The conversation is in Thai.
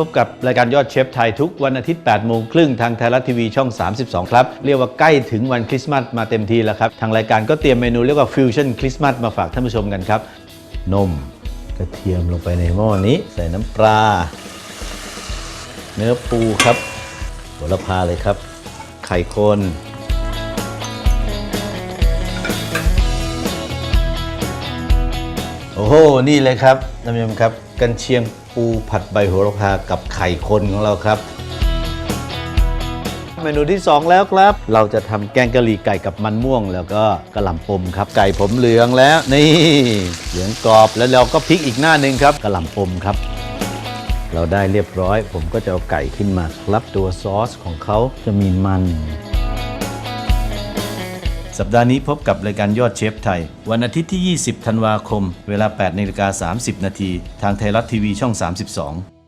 พบกับรายการยอดเชฟไทยทุกวันอาทิตย์8โมงครึ่งทางไทยรัฐทีวีช่อง 32 ครับ เรียกว่าใกล้ถึงวันคริสต์มาสมาเต็มทีแล้วครับ ทางรายการก็เตรียมเมนูเรียกว่าฟิวชั่นคริสต์มาสมาฝากท่านผู้ชมกันครับ นมกระเทียมลงไปในหม้อนี้ ใส่น้ำปลา เนื้อปูครับโหระพาเลยครับ ไข่คน อ้โห นี่เลยครับท่านผู้ชมครับกันเชียงปูผัดใบโหระพากับไข่คนของเราครับ เมนูที่ 2 แล้วครับ เราจะทำแกงกะหรี่ไก่กับมันม่วง แล้วก็กระหล่ำปมครับ ไก่ผมเหลืองแล้วนี่เหลืองกรอบแล้วเราก็พลิกอีกหน้าหนึ่งครับกระหล่ำปมครับ เราได้เรียบร้อย ผมก็จะเอาไก่ขึ้นมาครับ ตัวซอสของเขาจะมีมัน สัปดาห์นี้พบกับรายการยอดเชฟไทย วันอาทิตย์ที่ 20 ธันวาคม เวลา 8นาฬิกา30 นาที ทางไทยรัฐทีวีช่อง 32